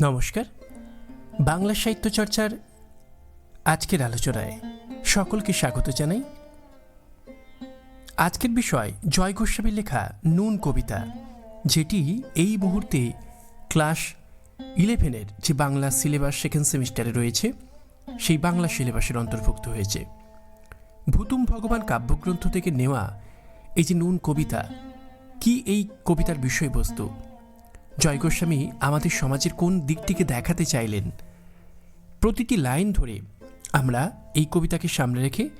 নমস্কার। বাংলা সাহিত্য চর্চার আজকের আলোচনায় সকলকে স্বাগত জানাই। আজকের বিষয় জয় গোস্বামীর লেখা নুন কবিতা, যেটি এই মুহূর্তে ক্লাস ইলেভেনের যে বাংলা সিলেবাস সেকেন্ড সেমিস্টারে রয়েছে, সেই বাংলা সিলেবাসের অন্তর্ভুক্ত হয়েছে। ভুতুম ভগবান কাব্যগ্রন্থ থেকে নেওয়া এই যে নুন কবিতা, কি এই কবিতার বিষয়বস্তু জয় গোস্বামী আমাদের সমাজের কোন দিকটিকে দেখাতে চাইলেন? প্রতিটি লাইন ধরে আমরা এই কবিতাকে সামনে রেখে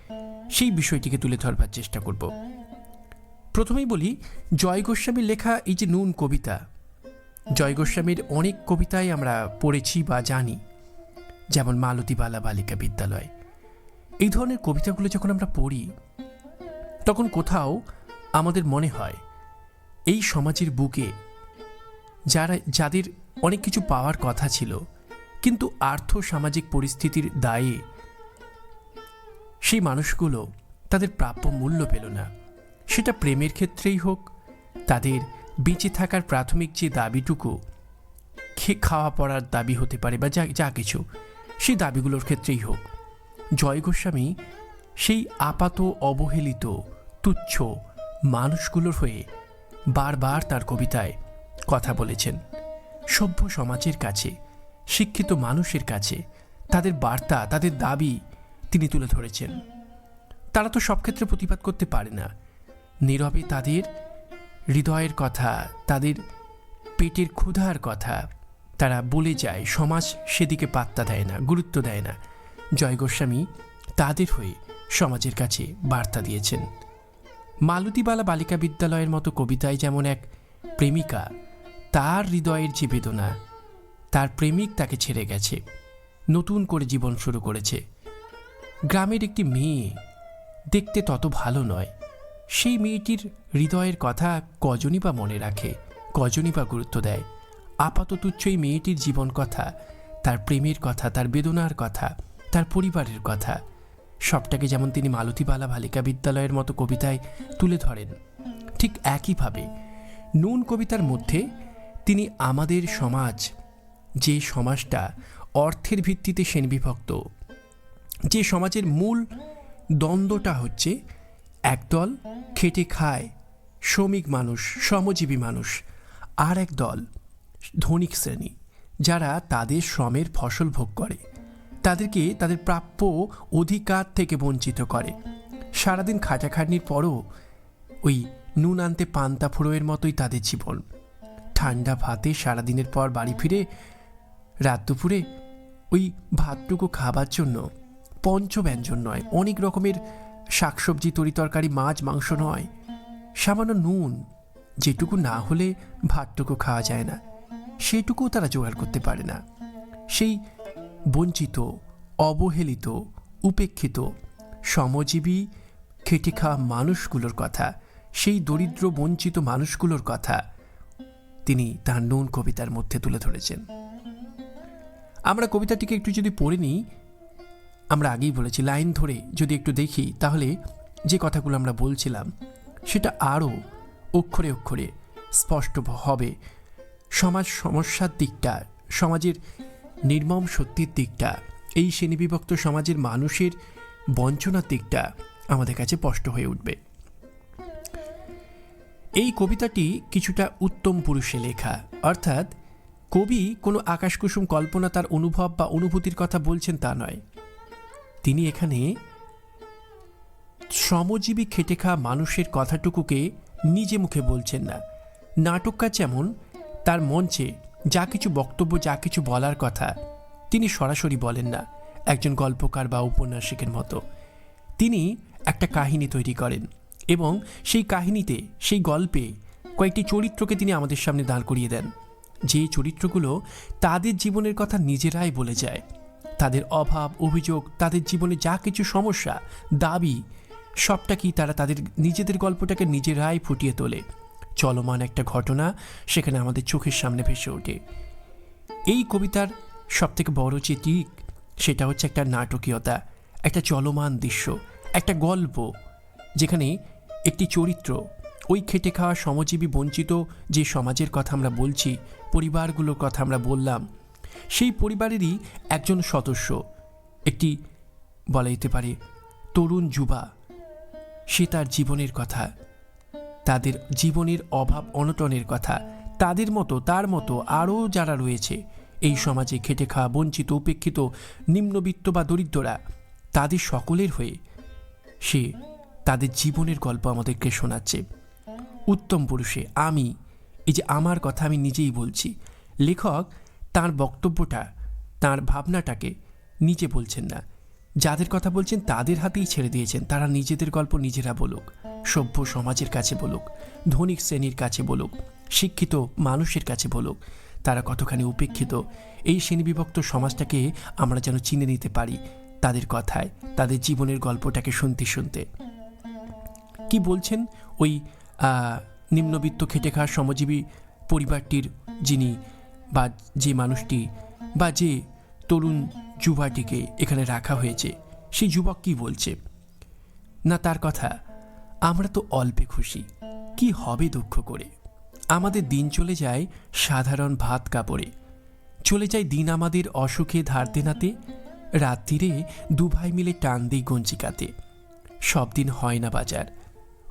সেই বিষয়টিকে তুলে ধরবার চেষ্টা করব। প্রথমেই বলি, জয় গোস্বামীর লেখা এই যে নুন কবিতা, জয় গোস্বামীর অনেক কবিতাই আমরা পড়েছি বা জানি, যেমন মালতীবালা বালিকা বিদ্যালয়। এই ধরনের কবিতাগুলো যখন আমরা পড়ি, তখন কোথাও আমাদের মনে হয়, এই সমাজের বুকে যারা, যাদের অনেক কিছু পাওয়ার কথা ছিল, কিন্তু আর্থ সামাজিক পরিস্থিতির দায়ে সেই মানুষগুলো তাদের প্রাপ্য মূল্য পেল না। সেটা প্রেমের ক্ষেত্রেই হোক, তাদের বেঁচে থাকার প্রাথমিক যে দাবিটুকু, খে, খাওয়া পড়ার দাবি হতে পারে বা যা যা কিছু, সেই দাবিগুলোর ক্ষেত্রেই হোক। জয় গোস্বামী সেই আপাত অবহেলিত, তুচ্ছ মানুষগুলোর হয়ে বারবার তার কবিতায় কথা বলেছেন। সভ্য সমাজের কাছে, শিক্ষিত মানুষের কাছে, তাদের বার্তা, তাদের দাবি তিনি তুলে ধরেছেন। তারা তো সব ক্ষেত্রে প্রতিবাদ করতে পারে না। নীরবে তাদের হৃদয়ের কথা, তাদের পেটের ক্ষুধার কথা তারা বলে যায়। সমাজ সেদিকে পাত্তা দেয় না, গুরুত্ব দেয় না। জয় গোস্বামী তাদের হয়ে সমাজের কাছে বার্তা দিয়েছেন। মালতীবালা বালিকা বিদ্যালয়ের মতো কবিতায় যেমন এক প্রেমিকা তার হৃদয়ের যে বেদনা, তার প্রেমিক তাকে ছেড়ে গেছে, নতুন করে জীবন শুরু করেছে। গ্রামের একটি মেয়ে দেখতে তত ভালো নয়, সেই মেয়েটির হৃদয়ের কথা কজনই বা মনে রাখে, কজনই বা গুরুত্ব দেয়। আপাতত তুচ্ছ এই মেয়েটির জীবন কথা, তার প্রেমের কথা, তার বেদনার কথা, তার পরিবারের কথা, সবটাকে যেমন তিনি মালতীবালা বালিকা বিদ্যালয়ের মতো কবিতায় তুলে ধরেন, ঠিক একইভাবে নুন কবিতার মধ্যে তিনি আমাদের সমাজ, যে সমাজটা অর্থের ভিত্তিতে শ্রেণীবিভক্ত, যে সমাজের মূল দ্বন্দ্বটা হচ্ছে একদল খেটে খায় শ্রমিক মানুষ, শ্রমজীবী মানুষ, আর এক দল ধনিক শ্রেণি, যারা তাদের শ্রমের ফসল ভোগ করে। তাদেরকে তাদের প্রাপ্য অধিকার থেকে বঞ্চিত করে। সারাদিন খাটাখাটনির পরও ওই নুন আনতে পান্তা ফুড়োয়ের মতোই তাদের জীবন। ঠান্ডা ভাতে সারাদিনের পর বাড়ি ফিরে রাত দুপুরে ওই ভাতটুকু খাবার জন্য পঞ্চব্যঞ্জন নয়, অনেক রকমের শাকসবজি, তরিতরকারি, মাছ, মাংস নয়। সামান্য নুন, যেটুকু না হলে ভাতটুকু খাওয়া যায় না। সেটুকুও তারা জোগাড় করতে পারে না। সেই বঞ্চিত, অবহেলিত, উপেক্ষিত সমজীবী খেটে খাওয়া মানুষগুলোর কথা, সেই দরিদ্র, বঞ্চিত মানুষগুলোর কথা তিনি তার নুন কবিতার মধ্যে তুলে ধরেছেন। আমরা কবিতাটিকে একটু যদি পড়ে নিই, আমরা আগেই বলেছি, লাইন ধরে যদি একটু দেখি, তাহলে যে কথাগুলো আমরা বলছিলাম, সেটা আরও অক্ষরে অক্ষরে স্পষ্ট হবে। সমাজ সমস্যার দিকটা, সমাজের নির্মম সত্যির দিকটা, এই শ্রেণীবিভক্ত সমাজের মানুষের বঞ্চনার দিকটা আমাদের কাছে স্পষ্ট হয়ে উঠবে। এই কবিতাটি কিছুটা উত্তম পুরুষে লেখা। অর্থাৎ, কবি কোনো আকাশকুসুম কল্পনা তার অনুভব বা অনুভূতির কথা বলছেন তা নয়। তিনি এখানে শ্রমজীবী খেটে খাওয়া মানুষের কথাটুকুকে নিজে মুখে বলছেন না। নাটককার যেমন তার মঞ্চে যা কিছু বক্তব্য, যা কিছু বলার কথা তিনি সরাসরি বলেন না, একজন গল্পকার বা উপন্যাসিকের মতো। তিনি একটা কাহিনী তৈরি করেন। এবং সেই কাহিনীতে, সেই গল্পে কয়েকটি চরিত্রকে তিনি আমাদের সামনে দাঁড় করিয়ে দেন। যে চরিত্রগুলো তাদের জীবনের কথা নিজেরাই বলে যায়। তাদের অভাব, অভিযোগ, তাদের জীবনে যা কিছু সমস্যা, দাবি সবটাকেই তারা তাদের নিজেদের গল্পটাকে নিজেরাই ফুটিয়ে তোলে। চলমান একটা ঘটনা সেখানে আমাদের চোখের সামনে ভেসে ওঠে। এই কবিতার সবথেকে বড় যে দিক, সেটা হচ্ছে একটা নাটকীয়তা, একটা চলমান দৃশ্য, একটা গল্প, যেখানে একটি চরিত্র, ওই খেটে খাওয়া সমজীবী বঞ্চিত যে সমাজের কথা আমরা বলছি, পরিবারগুলোর কথা আমরা বললাম, সেই পরিবারেরই একজন সদস্য, একটি বলা যেতে পারে তরুণ যুবা। সে তার জীবনের কথা, তাদের জীবনের অভাব অনটনের কথা, তাদের মতো, তার মতো আরও যারা রয়েছে, এই সমাজে খেটে খাওয়া বঞ্চিত, উপেক্ষিত, নিম্নবিত্ত বা দরিদ্ররা, তাদের সকলের হয়ে সে তাদের জীবনের গল্প আমাদেরকে শোনাচ্ছে। উত্তম পুরুষে, আমি, এই যে আমার কথা আমি নিজেই বলছি। লেখক তার বক্তব্যটা, তার ভাবনাটাকে নিজে বলছেন না। যাদের কথা বলছেন তাদের হাতেই ছেড়ে দিয়েছেন। তারা নিজেদের গল্প নিজেরা বলুক, সভ্য সমাজের কাছে বলুক ধনিক শ্রেণির কাছে বলুক, শিক্ষিত মানুষের কাছে বলুক, তারা কতখানি উপেক্ষিত, এই শ্রেণীবিভক্ত সমাজটাকে আমরা যেন চিনে নিতে পারি তাদের কথায়, তাদের জীবনের গল্পটাকে শুনতে শুনতে। কি বলছেন? ওই নিম্নবিত্ত খেটে খাওয়া শ্রমজীবী পরিবারটির যিনি বা যে মানুষটি বা যে তরুণ যুবাটিকে এখানে রাখা হয়েছে, সেই যুবক কি বলছে? না, তার কথা, আমরা তো অল্পে খুশি। কি হবে দুঃখ করে? আমাদের দিন চলে যায় সাধারণ ভাত কাপড়ে। চলে যায় দিন আমাদের অসুখে ধারতে নাতে রাত্রিরে দুভাই মিলে টান দিই গঞ্জিকাতে। সব দিন হয় না বাজার।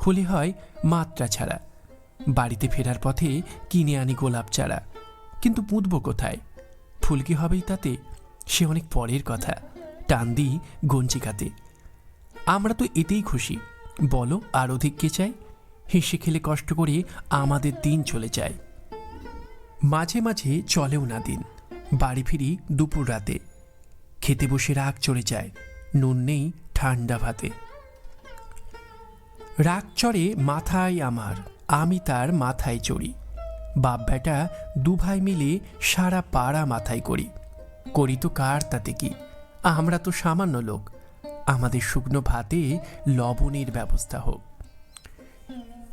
হলে হয় মাত্রা ছাড়া। বাড়িতে ফেরার পথে কিনে আনি গোলাপ চারা। কিন্তু পুঁতব কোথায়? ফুল কি হবেই তাতে? সে অনেক পরের কথা। টান দিই গঞ্জিকাতে। আমরা তো এতেই খুশি। বলো, আর অধিক কে চাই হেসে খেলে কষ্ট করে আমাদের দিন চলে যায়। মাঝে মাঝে চলেও না দিন। বাড়ি ফিরি দুপুর রাতে। খেতে বসে রাগ চড়ে যায়। নুন নেই ঠান্ডা ভাতে। রাগ চড়ে মাথায় আমার, আমি তার মাথায় চড়ি। বাপ বেটা দু ভাই মিলে সারা পাড়া মাথায় করি। করি তো কার তাতে কি? আমরা তো সামান্য লোক। আমাদের শুকনো ভাতে লবণের ব্যবস্থা হোক।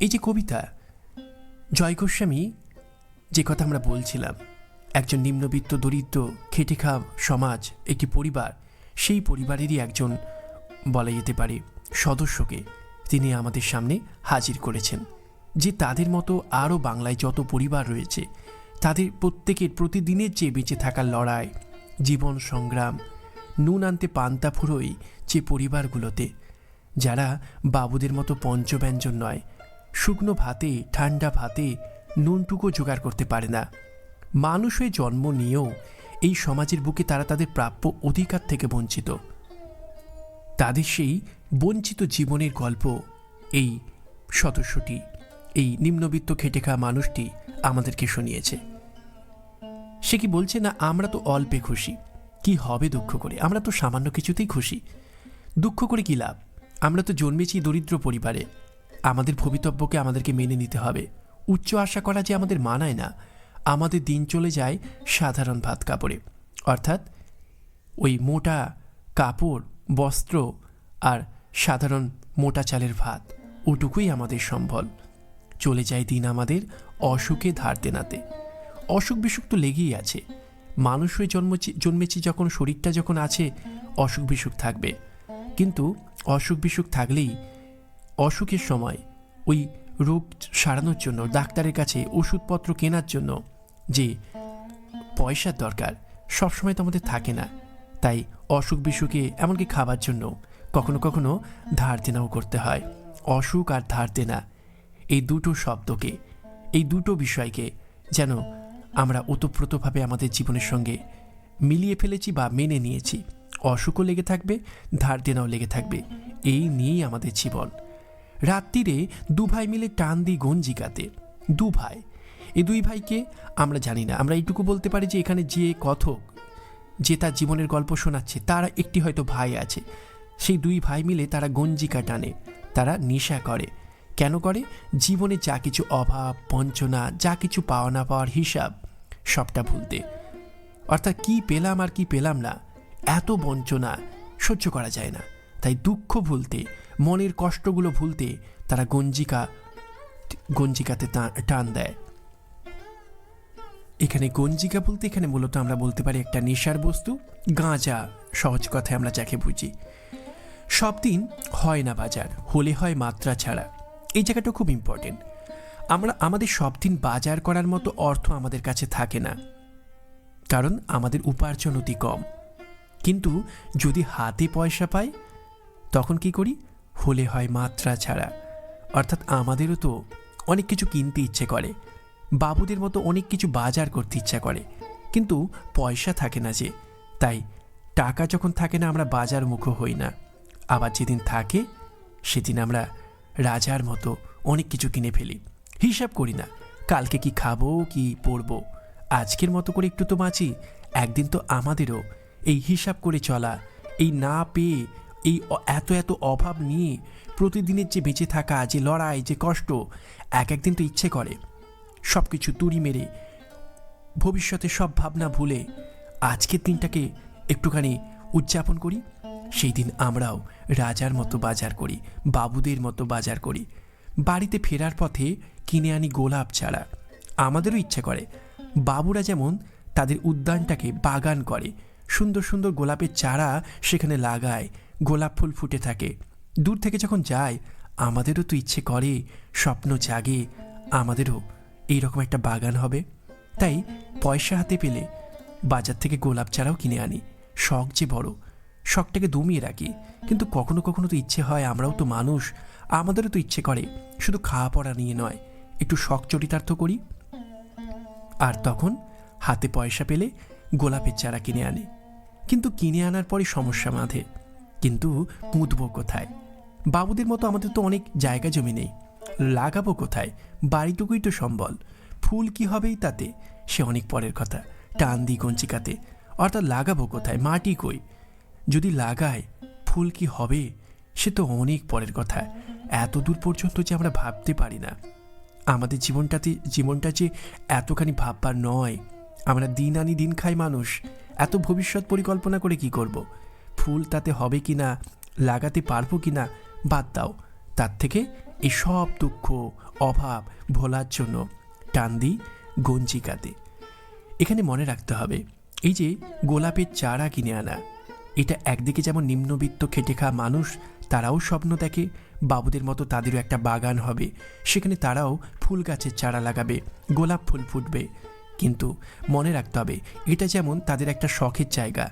এই যে কবিতা, জয় গোস্বামী, যে কথা আমরা বলছিলাম, একজন নিম্নবিত্ত দরিদ্র খেটে খাওয়া সমাজ, একটি পরিবার, সেই পরিবারেরই একজন বলা যেতে পারে সদস্যকে। তিনি আমাদের সামনে হাজির করেছেন, যে তাদের মতো আরও বাংলায় যত পরিবার রয়েছে, তাদের প্রত্যেকের প্রতিদিনের চেয়ে বেঁচে থাকার লড়াই, জীবন সংগ্রাম, নুন আনতে পান্তা ফুরোই যে পরিবারগুলোতে, যারা বাবুদের মতো পঞ্চব্যঞ্জন নয়, শুকনো ভাতে, ঠান্ডা ভাতে নুনটুকু জোগাড় করতে পারে না। মানুষ হয়ে জন্ম নিয়েও এই সমাজের বুকে তারা তাদের প্রাপ্য অধিকার থেকে বঞ্চিত। তাদের সেই বঞ্চিত জীবনের গল্প এই সদস্যটি, এই নিম্নবিত্ত খেটে খাওয়া মানুষটি আমাদেরকে শুনিয়েছে। সে কি বলছে, না, আমরা তো অল্পে খুশি। কি হবে দুঃখ করে? আমরা তো সামান্য কিছুতেই খুশি। দুঃখ করে কি লাভ? আমরা তো জন্মেছি দরিদ্র পরিবারে। আমাদের ভবিতব্যকে আমাদেরকে মেনে নিতে হবে। উচ্চ আশা করা যে আমাদের মানায় না। আমাদের দিন চলে যায় সাধারণ ভাত কাপড়ে। অর্থাৎ ওই মোটা কাপড়, বস্ত্র আর সাধারণ মোটা চালের ভাত। ওটুকুই আমাদের সম্বল। চলে যায় দিন আমাদের অসুখে ধার দেনাতে। অসুখ বিসুখ তো লেগেই আছে। মানুষ হয়ে জন্মেছি জন্মেছি যখন শরীরটা যখন আছে, অসুখ বিসুখ থাকবে। কিন্তু অসুখ বিসুখ থাকলেই অসুখের সময় ওই রোগ সারানোর জন্য, ডাক্তারের কাছে ওষুধপত্র কেনার জন্য যে পয়সার দরকার, সবসময় তো আমাদের থাকে না। তাই অসুখ বিসুখে এমনকি খাবার জন্য কখনো কখনো ধার দেনাও করতে হয়, অসুখ আর ধার দেনা। এই দুটো শব্দকে, এই দুটো বিষয়কে যেন আমরা ওতপ্রোতভাবে আমাদের জীবনের সঙ্গে মিলিয়ে ফেলেছি বা মেনে নিয়েছি। অসুখও লেগে থাকবে, ধার দেনাও লেগে থাকবে। এই নিয়েই আমাদের জীবন। রাত্রিরে দু ভাই মিলে টান দিই গঞ্জিকাতে। দু ভাই। এই দুই ভাইকে আমরা জানি না। আমরা এইটুকু বলতে পারি যে এখানে যে কথক, যে তার জীবনের গল্প শোনাচ্ছে, তারা একটি হয়তো ভাই আছে। সেই দুই ভাই মিলে তারা গঞ্জিকা টানে, তারা নেশা করে। কেন করে? জীবনে যা কিছু অভাব, বঞ্চনা, যা কিছু পাওয়া না পাওয়ার হিসাব, সবটা ভুলতে। অর্থাৎ কি পেলাম আর কি পেলাম না, এত বঞ্চনা সহ্য করা যায় না। তাই দুঃখ ভুলতে, মনের কষ্টগুলো ভুলতে তারা গঞ্জিকা, গঞ্জিকাতে টান দেয়। এখানে গঞ্জিকা বলতে এখানে মূলত আমরা বলতে পারি একটা নেশার বস্তু, গাঁজা সহজ কথায় আমরা যাকে বুঝি। সব দিন হয় না বাজার, হলে হয় মাত্রা ছাড়া। এই জায়গাটা খুব ইম্পর্টেন্ট আমরা, আমাদের সব দিন বাজার করার মতো অর্থ আমাদের কাছে থাকে না। কারণ আমাদের উপার্জন অতি কম। কিন্তু যদি হাতে পয়সা পাই, তখন কি করি? হলে হয় মাত্রা ছাড়া। অর্থাৎ আমাদেরও তো অনেক কিছু কিনতে ইচ্ছে করে। বাবুদের মতো অনেক কিছু বাজার করতে ইচ্ছা করে। কিন্তু পয়সা থাকে না যে। তাই টাকা যখন থাকে না, আমরা বাজার মুখো হই না। আবার যেদিন থাকে, সেদিন আমরা রাজার মতো অনেক কিছু কিনে ফেলি। হিসাব করি না, কালকে কি খাব, কি পরবো? আজকের মতো করে একটু তো বাঁচি, একদিন তো আমাদেরও এই হিসাব করে চলা, এই না পেয়ে, এই এত এত অভাব নিয়ে প্রতিদিনের যে বেঁচে থাকা, যে লড়াই, যে কষ্ট, এক একদিন তো ইচ্ছে করে। সব কিছু তুড়ি মেরে, ভবিষ্যতে সব ভাবনা ভুলে আজকের দিনটাকে একটুখানি উদযাপন করি, সেই দিন আমরাও রাজার মতো বাজার করি, বাবুদের মতো বাজার করি। বাড়িতে ফেরার পথে কিনে আনি গোলাপ ছাড়া। আমাদেরও ইচ্ছে করে। বাবুরা যেমন তাদের উদ্যানটাকে বাগান করে। সুন্দর সুন্দর গোলাপের চারা সেখানে লাগায়, গোলাপ ফুল ফুটে থাকে। দূর থেকে যখন যায়, আমাদেরও তো ইচ্ছে করে, স্বপ্ন জাগে, আমাদেরও এইরকম একটা বাগান হবে। তাই পয়সা হাতে পেলে বাজার থেকে গোলাপ চারাও কিনে আনি। শখ যে বড়। শখটাকে দমিয়ে রাখি। কিন্তু কখনো কখনো তো ইচ্ছে হয় আমরাও তো মানুষ। আমাদেরও তো ইচ্ছে করে। শুধু খাওয়া পড়া নিয়ে নয়, একটু শখ চরিতার্থ করি। আর তখন হাতে পয়সা পেলে গোলাপের চারা কিনে আনে। কিন্তু কিনে আনার পরে সমস্যা বাঁধে। কিন্তু পুঁতব কোথায়? বাবুদের মতো আমাদের তো অনেক জায়গা জমি নেই। লাগাবো কোথায়? বাড়িটুকুই তো সম্বল। ফুল কি হবেই তাতে? সে অনেক পরের কথা। টান দি গঞ্চিকাতে অর্থাৎ লাগাবো কোথায়? মাটি কই? যদি লাগায়, ফুল কি হবে? সে তো অনেক পরের কথা। এত দূর পর্যন্ত যে আমরা ভাবতে পারি না। আমাদের জীবনটাতে, জীবনটা যে এতখানি ভাববার নয়। আমরা দিন আনি দিন খাই মানুষ। এত ভবিষ্যৎ পরিকল্পনা করে কি করব। ফুল তাতে হবে কি না লাগাতে পারব কি না বাদ দাও। তার থেকে এই সব দুঃখ, অভাব ভোলার জন্য টান দিই গঞ্জিকাতে। এখানে মনে রাখতে হবে, এই যে গোলাপের চারা কিনে আনা এটা একদিকে যেমন নিম্নবিত্ত খেটে খাওয়া মানুষ, তারাও স্বপ্ন দেখে, বাবুদের মতো তাদেরও একটা বাগান হবে। সেখানে তারাও ফুল গাছের চারা লাগাবে, গোলাপ ফুল ফুটবে। কিন্তু মনে রাখতে হবে, এটা যেমন তাদের একটা শখের জায়গা।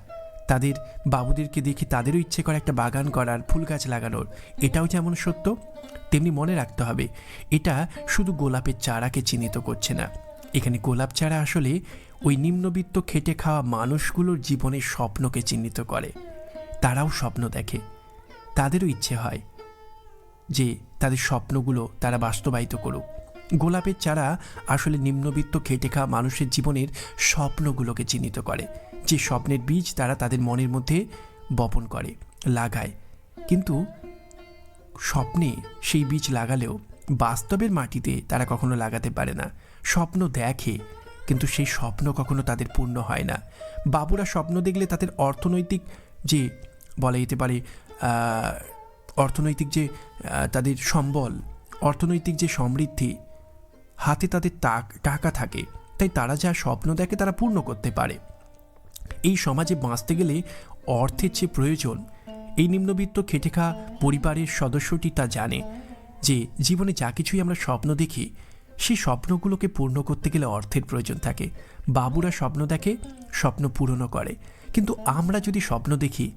তাদের বাবুদেরকে দেখে তাদেরও ইচ্ছে করে একটা বাগান করার, ফুল গাছ লাগানোর। এটাও যেমন সত্য, তেমনি মনে রাখতে হবে, এটা শুধু গোলাপের চারাকে চিহ্নিত করছে না। এখানে গোলাপ চারা আসলে ওই নিম্নবিত্ত খেটে খাওয়া মানুষগুলোর জীবনের স্বপ্নকে চিহ্নিত করে। তারাও স্বপ্ন দেখে। তাদেরও ইচ্ছে হয় যে তাদের স্বপ্নগুলো তারা বাস্তবায়িত করুক। গোলাপের চারা আসলে নিম্নবিত্ত খেটে খাওয়া মানুষের জীবনের স্বপ্নগুলোকে চিহ্নিত করে। যে স্বপ্নের বীজ তারা তাদের মনের মধ্যে বপন করে, লাগায়। কিন্তু স্বপ্নে সেই বীজ লাগালেও বাস্তবের মাটিতে তারা কখনো লাগাতে পারে না। স্বপ্ন দেখে কিন্তু সেই স্বপ্ন কখনো তাদের পূর্ণ হয় না। বাবুরা স্বপ্ন দেখলে তাদের অর্থনৈতিক যে, বলা যেতে পারে অর্থনৈতিক যে তাদের সম্বল, অর্থনৈতিক যে সমৃদ্ধি, হাতে তাদের টাক- থাকে, তাই তারা যা স্বপ্ন দেখে তারা পূর্ণ করতে পারে। এই সমাজে বাঁচতে গেলে অর্থের যে প্রয়োজন, এই নিম্নবিত্ত খেটে খাওয়া পরিবারের সদস্যটি তা জানে যে, জীবনে যা কিছুই আমরা স্বপ্ন দেখি সেই স্বপ্নগুলোকে পূর্ণ করতে গেলে অর্থের প্রয়োজন থাকে। বাবুরা স্বপ্ন দেখে, স্বপ্ন পূরণও করে। কিন্তু আমরা যদি স্বপ্ন দেখি,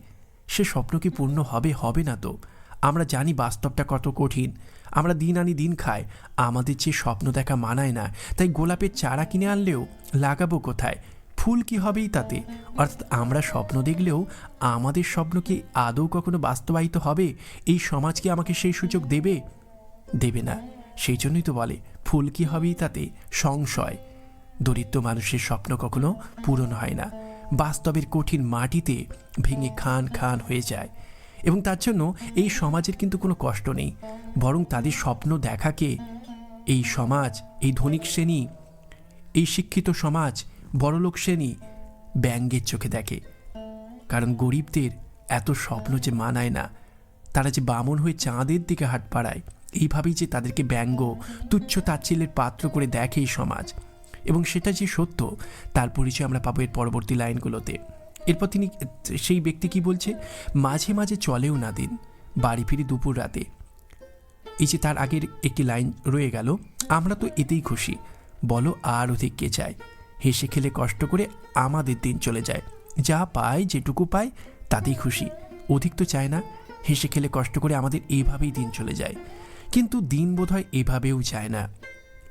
সে স্বপ্ন কি পূর্ণ হবে হবে না তো? আমরা জানি বাস্তবটা কত কঠিন। আমরা দিন আনি দিন খাই। আমাদের যে স্বপ্ন দেখা মানায় না। তাই গোলাপের চারা কিনে আনলেও লাগাবো কোথায়? ফুল কি হবেই তাতে? অর্থাৎ আমরা স্বপ্ন দেখলেও আমাদের স্বপ্ন কি আদৌ কখনো বাস্তবায়িত হবে? এই সমাজ কি আমাকে সেই সুযোগ দেবে? দেবে না। সেই জন্যই তো বলে, ফুল কি হবেই তাতে? সংশয়। দরিদ্র মানুষের স্বপ্ন কখনো পূরণ হয় না। বাস্তবের কঠিন মাটিতে ভেঙে খান খান হয়ে যায়। এবং তার জন্য এই সমাজের কিন্তু কোনো কষ্ট নেই। বরং তাদের স্বপ্ন দেখাকে এই সমাজ, এই ধনিক শ্রেণি, এই শিক্ষিত সমাজ, বড়লোক শ্রেণি ব্যঙ্গের চোখে দেখে। কারণ গরিবদের এত স্বপ্ন যে মানায় না। তারা যে বামন হয়ে চাঁদের দিকে হাট পাড়ায় এইভাবেই যে তাদেরকে ব্যঙ্গ, তুচ্ছ তাচ্ছিল্যের পাত্র করে দেখে এই সমাজ। এবং সেটা যে সত্য, তার পরিচয় আমরা পাবো এর পরবর্তী লাইনগুলোতে। এরপর তিনি, সেই ব্যক্তি কি বলছে? মাঝে মাঝে চলেও না দিন, বাড়ি ফিরি দুপুর রাতে। এই যে তার আগের একটি লাইন রয়ে গেল, আমরা তো এতেই খুশি। বলো আর অধিক কে চায়? হেসে খেলে কষ্ট করে আমাদের দিন চলে যায়। যা পায়, যেটুকু পায়, তাতেই খুশি। অধিক তো চায় না, হেসে খেলে কষ্ট করে আমাদের এইভাবেই দিন চলে যায়। কিন্তু দিন বোধহয় এভাবেও যায় না।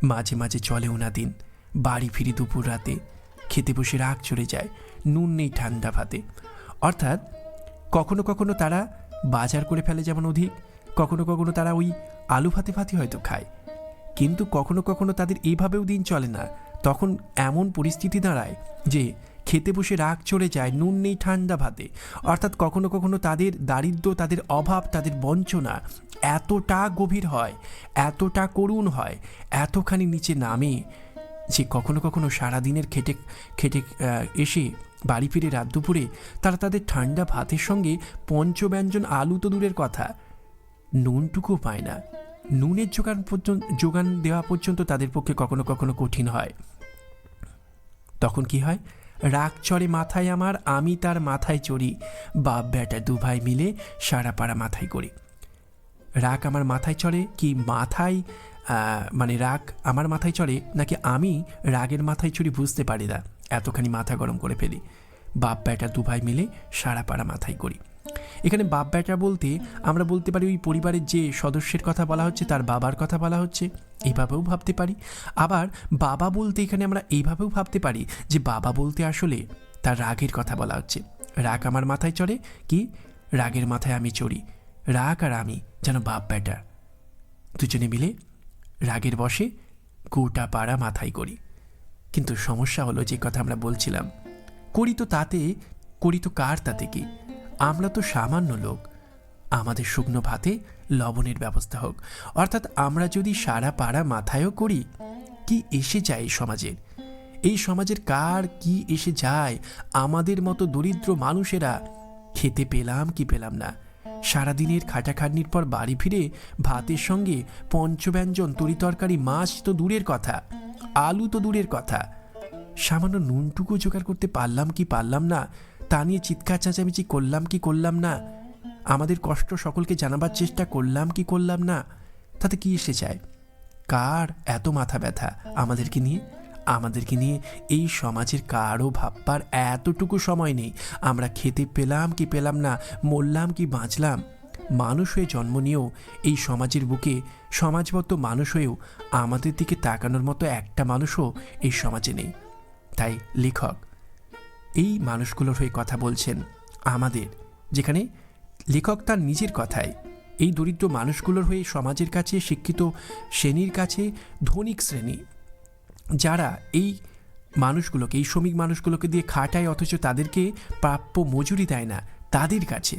মাঝে মাঝে চলেও না দিন। বাড়ি ফিরি দুপুর রাতে। খেতে বসে রাগ চড়ে যায়। নুন নেই ঠান্ডা ভাতে। অর্থাৎ কখনো কখনো তারা বাজার করে ফেলে যেমন অধিক, কখনো কখনো তারা ওই আলু ভাতে ভাতে হয়তো খায়। কিন্তু কখনো কখনো তাদের এইভাবেও দিন চলে না। তখন এমন পরিস্থিতি দাঁড়ায় যে খেতে বসে রাগ চড়ে যায়, নুন নেই ঠান্ডা ভাতে। অর্থাৎ কখনো কখনো তাদের দারিদ্র্য, তাদের অভাব, তাদের বঞ্চনা এতটা গভীর হয়, এতটা করুণ হয়, এতখানি নিচে নামে যে কখনো কখনো সারাদিনের খেটে খেটে এসে বাড়ি ফিরে রাত দুপুরে তারা তাদের ঠান্ডা ভাতের সঙ্গে পঞ্চব্যঞ্জন আলু তো দূরের কথা নুনটুকু পায় না। নুনের যোগান পর্যন্ত, যোগান দেওয়া পর্যন্ত তাদের পক্ষে কখনো কখনো কঠিন হয়। তখন কি হয়? রাগ চড়ে মাথায় আমার, আমি তার মাথায় চড়ি। বাপ বেটা দু ভাই মিলে সারা পাড়া মাথায় করি। রাগ আমার মাথায় চড়ে কি মাথায় মানে রাগ আমার মাথায় চড়ে নাকি আমি রাগের মাথায় চড়ি বুঝতে পারি না। এতখানি মাথা গরম করে ফেলি। বাপ বেটা দু ভাই মিলে সারা পাড়া মাথায় করি। এখানে বাপ বেটা বলতে আমরা বলতে পারি ওই পরিবারের যে সদস্যের কথা বলা হচ্ছে, তার বাবার কথা বলা হচ্ছে। এইভাবেও ভাবতে পারি। আবার বাবা বলতে এখানে আমরা এইভাবেও ভাবতে পারি যে বাবা বলতে আসলে তার রাগের কথা বলা হচ্ছে। রাগ আমার মাথায় চড়ে কি? রাগের মাথায় আমি চড়ি। রাগ আর আমি যেন বাপ বেটা দুজনে মিলে রাগের বসে গোটা পাড়া মাথায় করি। কিন্তু সমস্যা হলো যে কথা আমরা বলছিলাম, করি তো তাতে, করি তো কার তাতে কি? আমরা তো সামান্য লোক। আমাদের শুকনো ভাতে লবণের ব্যবস্থা হোক। অর্থাৎ আমরা যদি সারা পাড়া মাথায়ও করি, কি এসে যায় এই সমাজের? এই সমাজের কার কি এসে যায়? আমাদের মতো দরিদ্র মানুষেরা খেতে পেলাম কি পেলাম না? সারাদিনের খাটাখাটনির পর বাড়ি ফিরে ভাতের সঙ্গে পঞ্চব্যঞ্জন তরিতরকারি মাছ তো দূরের কথা, আলু তো দূরের কথা। সামান্য নুনটুকু জোগাড় করতে পারলাম কি পারলাম না? তা নিয়ে চিৎকার চেঁচামেচি করলাম কি করলাম না? আমাদের কষ্ট সকলকে জানাবার চেষ্টা করলাম কি করলাম না, তাতে কি এসে যায়? কার এত মাথা ব্যথা আমাদেরকে নিয়ে? আমাদেরকে নিয়ে এই সমাজের কারও ভাববার এতটুকু সময় নেই। আমরা খেতে পেলাম কি পেলাম না, মরলাম কি বাঁচলাম? মানুষ হয়ে জন্ম নিয়েও এই সমাজের বুকে, সমাজবদ্ধ মানুষ হয়েও আমাদের দিকে তাকানোর মতো একটা মানুষও এই সমাজে নেই। তাই লেখক, এই মানুষগুলোর হয়ে কথা বলছেন আমাদের, যেখানে লেখক তার নিজের কথায়, এই দরিদ্র মানুষগুলোর হয়ে সমাজের কাছে শিক্ষিত শ্রেণির কাছে ধনিক শ্রেণি, যারা এই মানুষগুলোকে, এই শ্রমিক মানুষগুলোকে দিয়ে খাটায় অথচ তাদেরকে প্রাপ্য মজুরি দেয় না, তাদের কাছে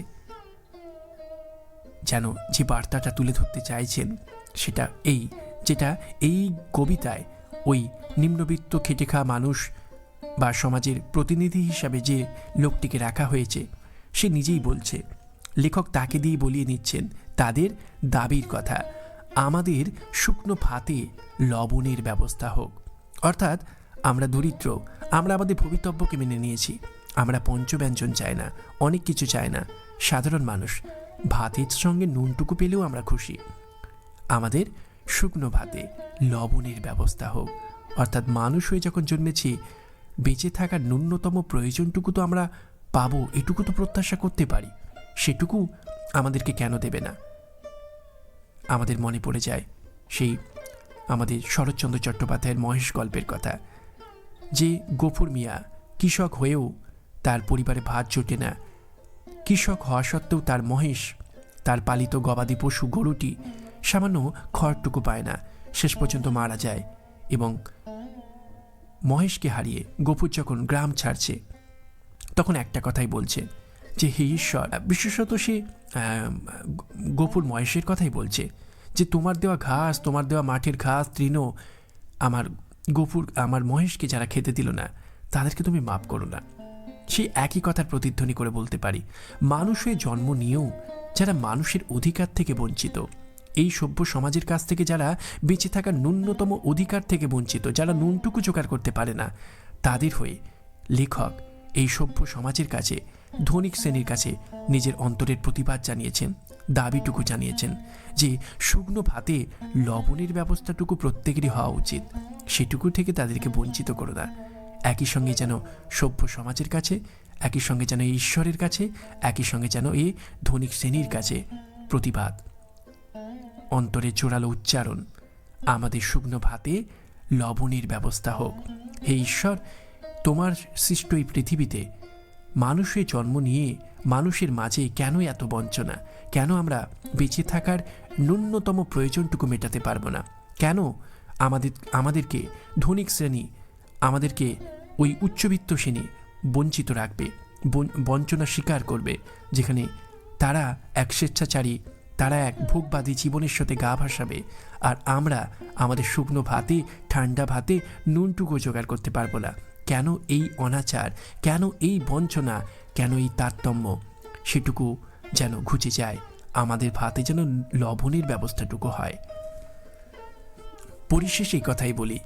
যেন যে বার্তাটা তুলে ধরতে চাইছেন সেটা এই, যেটা এই কবিতায় ওই নিম্নবিত্ত খেটে খাওয়া মানুষ বা সমাজের প্রতিনিধি হিসাবে যে লোকটিকে রাখা হয়েছে, সে নিজেই বলছে লেখক তাকে দিয়ে বলিয়ে নিচ্ছেন তাদের দাবির কথা। আমাদের শুকনো ভাতে লবণের ব্যবস্থা হোক। অর্থাৎ আমরা দরিদ্র, আমরা আমাদের ভবিতব্যকে মেনে নিয়েছি। আমরা পঞ্চব্যঞ্জন চাই না, অনেক কিছু চাই না। সাধারণ মানুষ, ভাতের সঙ্গে নুনটুকু পেলেও আমরা খুশি। আমাদের শুকনো ভাতে লবণের ব্যবস্থা হোক। অর্থাৎ মানুষ হয়ে যখন জন্মেছি, বেঁচে থাকার ন্যূনতম প্রয়োজনটুকু তো আমরা পাবো, এটুকু তো প্রত্যাশা করতে পারি। সেটুকু আমাদেরকে কেন দেবে না? আমাদের মনে পড়ে যায় সেই আমাদের শরৎচন্দ্র চট্টোপাধ্যায়ের মহেশ গল্পের কথা, যে গফুর মিয়া কৃষক হয়েও তার পরিবারে ভাত জোটে না। কৃষক হওয়া সত্ত্বেও তার মহেশ, তার পালিত গবাদি পশু গরুটি সামান্য খড়টুকু পায় না, শেষ পর্যন্ত মারা যায় এবং মহেশকে হারিয়ে গফুর যখন গ্রাম ছাড়ছে, তখন একটা কথাই বলছে যে হে ঈশ্বর, বিশেষত সে গোপুর মহেশের কথাই বলছে যে তোমার দেওয়া ঘাস, তোমার দেওয়া মাঠের ঘাস, তৃণ, আমার গোপুর, আমার মহেশকে যারা খেতে দিল না, তাদেরকে তুমি মাফ করো না। সেই একই কথার প্রতিধ্বনি করে বলতে পারি, মানুষ হয়ে জন্ম নিয়েও যারা মানুষের অধিকার থেকে বঞ্চিত, এই সভ্য সমাজের কাছ থেকে যারা বেঁচে থাকার ন্যূনতম অধিকার থেকে বঞ্চিত, যারা নুনটুকু জোগাড় করতে পারে না, তাদের হয়ে লেখক এই সভ্য সমাজের কাছে ধনিক শ্রেণির কাছে নিজের অন্তরের প্রতিবাদ জানিয়েছেন, দাবিটুকু জানিয়েছেন যে শুকনো ভাতে লবণের ব্যবস্থাটুকু প্রত্যেকেরই হওয়া উচিত। সেটুকু থেকে তাদেরকে বঞ্চিত করো না। একই সঙ্গে যেন সভ্য সমাজের কাছে, একই সঙ্গে যেন ঈশ্বরের কাছে, একই সঙ্গে যেন এই ধনিক শ্রেণির কাছে প্রতিবাদ। অন্তরে জোরালো উচ্চারণ, আমাদের শুকনো ভাতে লবণের ব্যবস্থা হোক। হে ঈশ্বর, তোমার সৃষ্ট এই পৃথিবীতে মানুষের জন্ম নিয়ে মানুষের মাঝে কেন এত বঞ্চনা? কেন আমরা বেঁচে থাকার ন্যূনতম প্রয়োজনটুকু মেটাতে পারব না? কেন আমাদের, আমাদেরকে ধনিক শ্রেণি, আমাদেরকে ওই উচ্চবিত্ত শ্রেণি বঞ্চিত রাখবে বঞ্চনা স্বীকার করবে, যেখানে তারা এক স্বেচ্ছাচারী, তারা এক ভোগবাদী জীবনের সাথে গা ভাসাবে, আর আমরা আমাদের শুকনো ভাতে, ঠান্ডা ভাতে নুনটুকু জোগাড় করতে পারব না। কেন এই অনাচার, কেন এই বঞ্চনা, কেন এই তারতম্য? সেটুকু যেন ঘুচে যায়। আমাদের ভাতে যেন লবণের ব্যবস্থাটুকু হয়। পরিশেষে এই কথাই বলি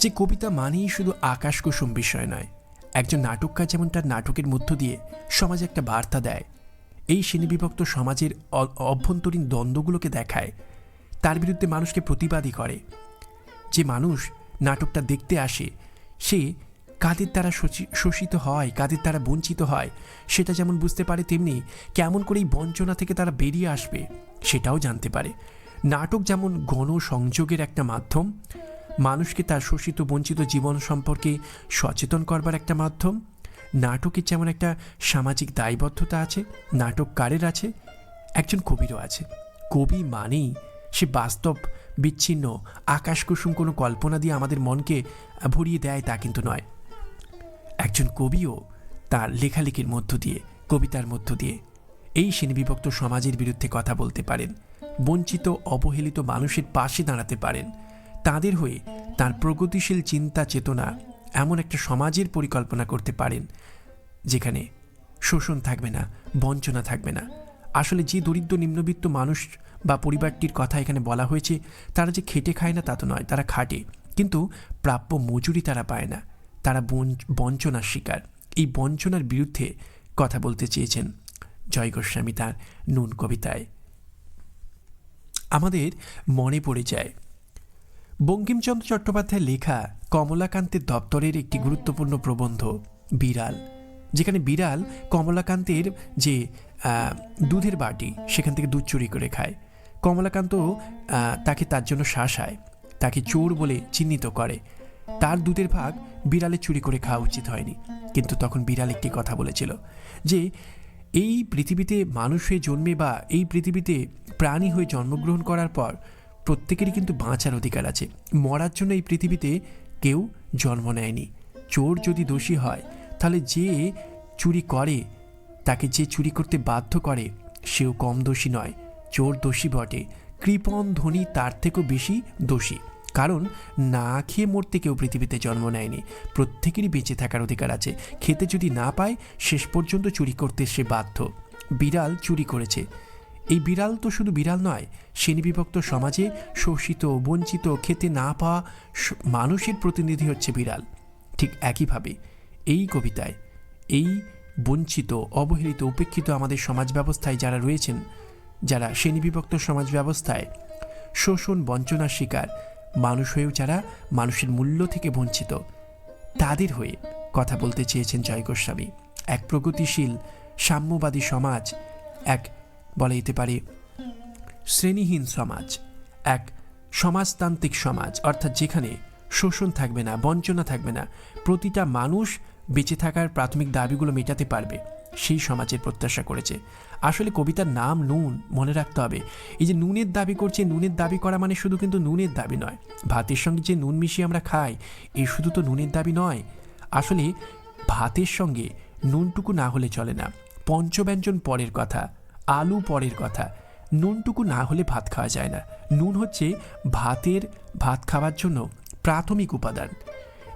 যে, কবিতা মানেই শুধু আকাশ কুসুম বিষয় নয়। একজন নাটককার যেমন তার নাটকের মধ্য দিয়ে সমাজে একটা বার্তা দেয়, এই শ্রেণীবিভক্ত সমাজের অভ্যন্তরীণ দ্বন্দ্বগুলোকে দেখায়, তার বিরুদ্ধে মানুষকে প্রতিবাদী করে। যে মানুষ নাটকটা দেখতে আসে, সে কাদের শোষি- শোষিত হয়, কাদের দ্বারা বঞ্চিত হয়, সেটা যেমন বুঝতে পারে তেমনি কেমন করে এই বঞ্চনা থেকে তারা বেরিয়ে আসবে সেটাও জানতে পারে। নাটক যেমন গণসংযোগের একটা মাধ্যম, মানুষকে তার শোষিত, বঞ্চিত জীবন সম্পর্কে সচেতন করবার একটা মাধ্যম নাটকের যেমন একটা সামাজিক দায়বদ্ধতা আছে নাটককারের আছে, একজন কবিরও আছে। কবি মানেই সে বাস্তব, বিচ্ছিন্ন আকাশ কুসুম কোনো কল্পনা দিয়ে আমাদের মনকে ভরিয়ে দেয় তা কিন্তু নয়। একজন কবিও তার লেখালেখির মধ্য দিয়ে, কবিতার মধ্য দিয়ে এই শ্রেণীবিভক্ত সমাজের বিরুদ্ধে কথা বলতে পারেন, বঞ্চিত, অবহেলিত মানুষের পাশে দাঁড়াতে পারেন। তাদের হয়ে তার প্রগতিশীল চিন্তা চেতনা এমন একটা সমাজের পরিকল্পনা করতে পারেন, যেখানে শোষণ থাকবে না, বঞ্চনা থাকবে না। আসলে যে দরিদ্র নিম্নবিত্ত মানুষ বা পরিবারটির কথা এখানে বলা হয়েছে, তারা যে খেটে খায় না তা তো নয়, তারা খাটে। কিন্তু প্রাপ্য মজুরি তারা পায় না। তারা বঞ্চ- বঞ্চনার শিকার। এই বঞ্চনার বিরুদ্ধে কথা বলতে চেয়েছেন জয় গোস্বামী তার নুন কবিতায়। আমাদের মনে পড়ে যায়, বঙ্কিমচন্দ্র চট্টোপাধ্যায়ের লেখা কমলাকান্তের দপ্তরের একটি গুরুত্বপূর্ণ প্রবন্ধ, বিড়াল। যেখানে বিড়াল কমলাকান্তের যে দুধের বাটি, সেখান থেকে দুধ চুরি করে খায়। কমলাকান্ত তাকে তার জন্য শাসায়, তাকে চোর বলে চিহ্নিত করে। তার দুধের ভাগ বিড়ালে চুরি করে খাওয়া উচিত হয়নি। কিন্তু তখন বিড়াল একটি কথা বলেছিল যে, এই পৃথিবীতে মানুষ হয়ে জন্মে বা এই পৃথিবীতে প্রাণী হয়ে জন্মগ্রহণ করার পর প্রত্যেকেরই কিন্তু বাঁচার অধিকার আছে। মরার জন্য এই পৃথিবীতে কেউ জন্ম নেয়নি। চোর যদি দোষী হয়, তাহলে যে চুরি করে, তাকে যে চুরি করতে বাধ্য করে, সেও কম দোষী নয়। চোর দোষী বটে। কৃপণ ধনী তার থেকেও বেশি দোষী। কারণ না খেয়ে মরতে কেউ পৃথিবীতে জন্ম নেয়নি। প্রত্যেকেরই বেঁচে থাকার অধিকার আছে। খেতে যদি না পায়, শেষ পর্যন্ত চুরি করতে সে বাধ্য। বিড়াল চুরি করেছে। এই বিড়াল তো শুধু বিড়াল নয়, শ্রেণীবিভক্ত সমাজে শোষিত, বঞ্চিত, খেতে না পাওয়া মানুষের প্রতিনিধি হচ্ছে বিড়াল। ঠিক একইভাবে এই কবিতায়, এই বঞ্চিত, অবহেলিত, উপেক্ষিত আমাদের সমাজ ব্যবস্থায় যারা রয়েছেন, যারা শ্রেণীবিভক্ত সমাজ ব্যবস্থায় শোষণ, বঞ্চনার শিকার মানুষ হয়েও যারা মানুষের মূল্য থেকে বঞ্চিত, তাদের হয়ে কথা বলতে চেয়েছেন জয় গোস্বামী এক প্রগতিশীল, সাম্যবাদী সমাজ, এক বলা যেতে পারে শ্রেণীহীন সমাজ, এক সমাজতান্ত্রিক সমাজ, অর্থাৎ যেখানে শোষণ থাকবে না, বঞ্চনা থাকবে না, প্রতিটা মানুষ বেঁচে থাকার প্রাথমিক দাবিগুলো মেটাতে পারবে। সেই সমাজের প্রত্যাশা করেছে। আসলে কবিতার নাম নুন মনে রাখতে হবে। এই যে নুনের দাবি করছে, নুনের দাবি করা মানে শুধু কিন্তু নুনের দাবি নয়। ভাতের সঙ্গে যে নুন মিশিয়ে আমরা খাই এই শুধু তো নুনের দাবি নয়। আসলে ভাতের সঙ্গে নুনটুকু না হলে চলে না। পঞ্চব্যঞ্জন পরের কথা, আলু পরের কথা। নুনটুকু না হলে ভাত খাওয়া যায় না। নুন হচ্ছে ভাতের, ভাত খাওয়ার জন্য প্রাথমিক উপাদান।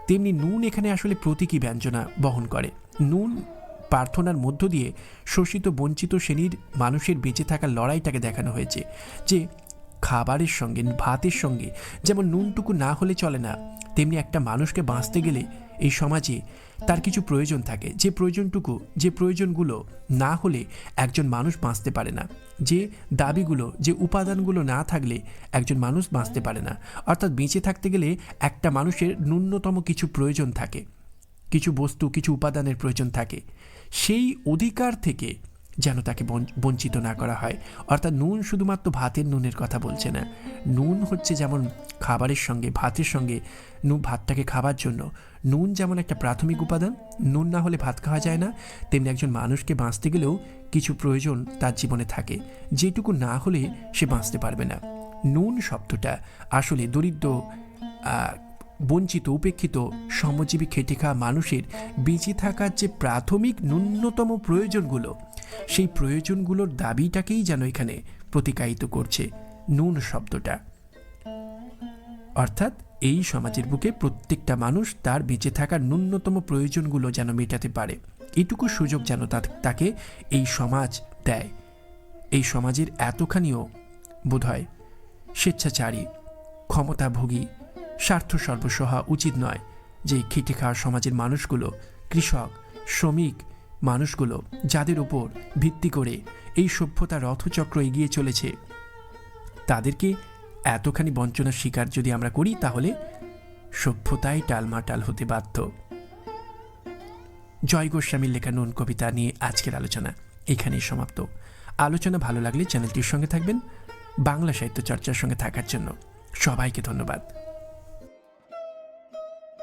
তেমনি নুন এখানে আসলে প্রতীকী ব্যঞ্জনা বহন করে। নুন প্রার্থনার মধ্য দিয়ে শোষিত বঞ্চিত শ্রেণির মানুষের বেঁচে থাকার লড়াইটাকে দেখানো হয়েছে যে খাবারের সঙ্গে, ভাতের সঙ্গে যেমন নুনটুকু না হলে চলে না, তেমনি একটা মানুষকে বাঁচতে গেলে এই সমাজে তার কিছু প্রয়োজন থাকে। যে প্রয়োজনটুকু, যে প্রয়োজনগুলো না হলে একজন মানুষ বাঁচতে পারে না। যে দাবিগুলো, যে উপাদানগুলো না থাকলে একজন মানুষ বাঁচতে পারে না। অর্থাৎ বেঁচে থাকতে গেলে একটা মানুষের ন্যূনতম কিছু প্রয়োজন থাকে। কিছু বস্তু, কিছু উপাদানের প্রয়োজন থাকে। সেই অধিকার থেকে যেন তাকে বঞ্চ- বঞ্চিত না করা হয়। অর্থাৎ নুন শুধুমাত্র ভাতের নুনের কথা বলছে না। নুন হচ্ছে যেমন খাবারের সঙ্গে, ভাতের সঙ্গে নুন ভাতটাকে খাবার জন্য। নুন যেমন একটা প্রাথমিক উপাদান, নুন না হলে ভাত খাওয়া যায় না। তেমনি একজন মানুষকে বাঁচতে গেলেও কিছু প্রয়োজন তার জীবনে থাকে। যেটুকু না হলে সে বাঁচতে পারবে না। নুন শব্দটা আসলে দরিদ্র বঞ্চিত, উপেক্ষিত, শ্রমজীবী খেটে খাওয়া মানুষের বেঁচে থাকার যে প্রাথমিক ন্যূনতম প্রয়োজনগুলো, সেই প্রয়োজনগুলোর দাবিটাকেই যেন এখানে প্রতিকায়িত করছে নুন শব্দটা। অর্থাৎ এই সমাজের বুকে প্রত্যেকটা মানুষ তার বেঁচে থাকার ন্যূনতম প্রয়োজনগুলো যেন মেটাতে পারে। এটুকু সুযোগ যেন তাকে এই সমাজ দেয়। এই সমাজের এতখানিও বোধহয় স্বেচ্ছাচারী, ক্ষমতাভোগী স্বার্থ সর্বস্ব হওয়া উচিত নয় যে খেটে খাওয়া সমাজের মানুষগুলো, কৃষক, শ্রমিক মানুষগুলো যাদের উপর ভিত্তি করে এই সভ্যতার রথচক্র এগিয়ে চলেছে। তাদেরকে এতখানি বঞ্চনার শিকার যদি আমরা করি, তাহলে সভ্যতাই টালমাটাল হতে বাধ্য। জয় গোস্বামীর লেখা নুন কবিতা নিয়ে আজকের আলোচনা এখানেই সমাপ্ত। আলোচনা ভালো লাগলে চ্যানেলটির সঙ্গে থাকবেন। বাংলা সাহিত্য চর্চার সঙ্গে থাকার জন্য সবাইকে ধন্যবাদ।